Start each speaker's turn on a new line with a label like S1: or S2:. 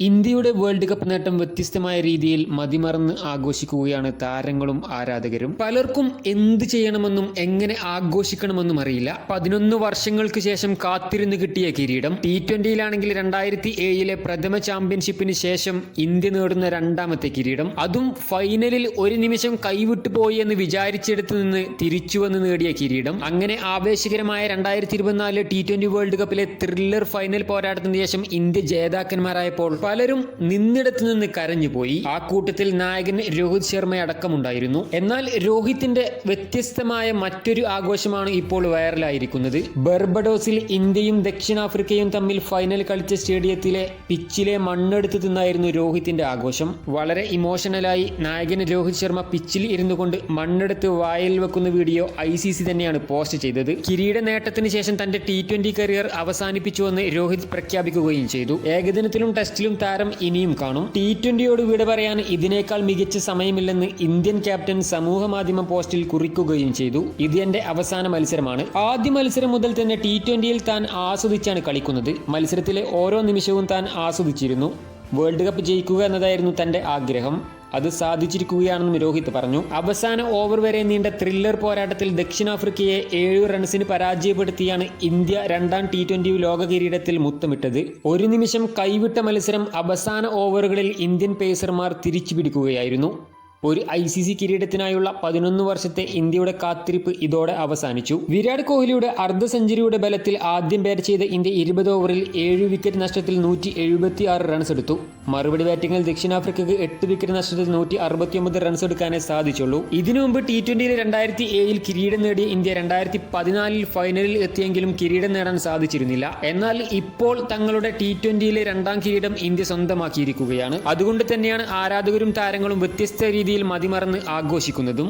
S1: ഇന്ത്യയുടെ world cup നേട്ടം വ്യത്യസ്തമായ രീതിയിൽ മതിമറന്ന് ആഘോഷിക്കുകയാണ് താരങ്ങളും ആരാധകരും. പലർക്കും എന്ത് ചെയ്യണമെന്നും എങ്ങനെ ആഘോഷിക്കണമെന്നും അറിയില്ല. പതിനൊന്ന് വർഷങ്ങൾക്ക് ശേഷം കാത്തിരുന്ന് കിട്ടിയ കിരീടം. ടി ട്വന്റിയിലാണെങ്കിൽ രണ്ടായിരത്തി ഏഴിലെ പ്രഥമ ചാമ്പ്യൻഷിപ്പിന് ശേഷം ഇന്ത്യ നേടുന്ന രണ്ടാമത്തെ കിരീടം. അതും ഫൈനലിൽ ഒരു നിമിഷം കൈവിട്ടു പോയി എന്ന് വിചാരിച്ചെടുത്ത് നിന്ന് തിരിച്ചു വന്ന് നേടിയ കിരീടം. അങ്ങനെ ആവേശകരമായ രണ്ടായിരത്തി ഇരുപത്തിനാലിലെ T twenty world cup thriller final പോരാട്ടത്തിന് ശേഷം ഇന്ത്യ ജേതാക്കന്മാരായപ്പോൾ പലരും നിന്നിടത്ത് നിന്ന് കരഞ്ഞുപോയി. ആ കൂട്ടത്തിൽ നായകൻ രോഹിത് ശർമ്മ അടക്കമുണ്ടായിരുന്നു. എന്നാൽ രോഹിത്തിന്റെ വ്യത്യസ്തമായ മറ്റൊരു ആഘോഷമാണ് ഇപ്പോൾ വൈറലായിരിക്കുന്നത്. ബർബഡോസിൽ ഇന്ത്യയും ദക്ഷിണാഫ്രിക്കയും തമ്മിൽ ഫൈനൽ കളിച്ച സ്റ്റേഡിയത്തിലെ പിച്ചിലെ മണ്ണെടുത്ത് തിന്നായിരുന്നു രോഹിത്തിന്റെ ആഘോഷം. വളരെ ഇമോഷണലായി നായകൻ രോഹിത് ശർമ്മ പിച്ചിൽ ഇരുന്നു കൊണ്ട് മണ്ണെടുത്ത് വായിൽ വെക്കുന്ന വീഡിയോ ഐ സി സി തന്നെയാണ് പോസ്റ്റ് ചെയ്തത്. കിരീട നേട്ടത്തിന് ശേഷം തന്റെ ടി ട്വന്റി കരിയർ അവസാനിപ്പിച്ചുവെന്ന് രോഹിത് പ്രഖ്യാപിക്കുകയും ചെയ്തു. ഏകദിനത്തിലും ടെസ്റ്റിലും താരം ഇനിയും കാണും. ടി ട്വന്റിയോട് വിട പറയാൻ ഇതിനേക്കാൾ മികച്ച സമയമില്ലെന്ന് ഇന്ത്യൻ ക്യാപ്റ്റൻ സമൂഹ മാധ്യമ പോസ്റ്റിൽ കുറിക്കുകയും ചെയ്തു. ഇത് എന്റെ അവസാന മത്സരമാണ്. ആദ്യ മത്സരം മുതൽ തന്നെ ടി ട്വന്റിയിൽ താൻ ആസ്വദിച്ചാണ് കളിക്കുന്നത്. മത്സരത്തിലെ ഓരോ നിമിഷവും താൻ ആസ്വദിച്ചിരുന്നു. വേൾഡ് കപ്പ് ജയിക്കുക എന്നതായിരുന്നു തന്റെ ആഗ്രഹം. അത് സാധിച്ചിരിക്കുകയാണെന്നും രോഹിത് പറഞ്ഞു. അവസാന ഓവർ വരെ നീണ്ട ത്രില്ലർ പോരാട്ടത്തിൽ ദക്ഷിണാഫ്രിക്കയെ ഏഴ് റൺസിന് പരാജയപ്പെടുത്തിയാണ് ഇന്ത്യ രണ്ടാം ടി ട്വന്റി ലോക കിരീടത്തിൽ മുത്തമിട്ടത്. ഒരു നിമിഷം കൈവിട്ട മത്സരം അവസാന ഓവറുകളിൽ ഇന്ത്യൻ പേസർമാർ തിരിച്ചു പിടിക്കുകയായിരുന്നു ഒരു ഐ സി സി കിരീടത്തിനായുള്ള പതിനൊന്ന് വർഷത്തെ ഇന്ത്യയുടെ കാത്തിരിപ്പ് ഇതോടെ അവസാനിച്ചു. വിരാട് കോഹ്ലിയുടെ അർദ്ധ സെഞ്ചുറിയുടെ ബലത്തിൽ ആദ്യം ബാറ്റ് ചെയ്ത ഇന്ത്യ ഇരുപത് ഓവറിൽ ഏഴ് വിക്കറ്റ് നഷ്ടത്തിൽ നൂറ്റി എഴുപത്തി ആറ് റൺസ് എടുത്തു. മറുപടി ബാറ്റിംഗിൽ ദക്ഷിണാഫ്രിക്കയ്ക്ക് എട്ട് വിക്കറ്റ് നഷ്ടത്തിൽ നൂറ്റി അറുപത്തിയൊമ്പത് റൺസ് എടുക്കാനേ സാധിച്ചുള്ളൂ. ഇതിനു മുമ്പ് ടി ട്വന്റിയിൽ രണ്ടായിരത്തി ഏഴിൽ കിരീടം നേടിയ ഇന്ത്യ രണ്ടായിരത്തി പതിനാലിൽ ഫൈനലിൽ എത്തിയെങ്കിലും കിരീടം നേടാൻ സാധിച്ചിരുന്നില്ല. എന്നാൽ ഇപ്പോൾ തങ്ങളുടെ ടി ട്വന്റിയിലെ രണ്ടാം കിരീടം ഇന്ത്യ സ്വന്തമാക്കിയിരിക്കുകയാണ്. അതുകൊണ്ട് തന്നെയാണ് ആരാധകരും താരങ്ങളും വ്യത്യസ്ത രീതിയിൽ മതിമറന്ന് ആഘോഷിക്കുന്നതും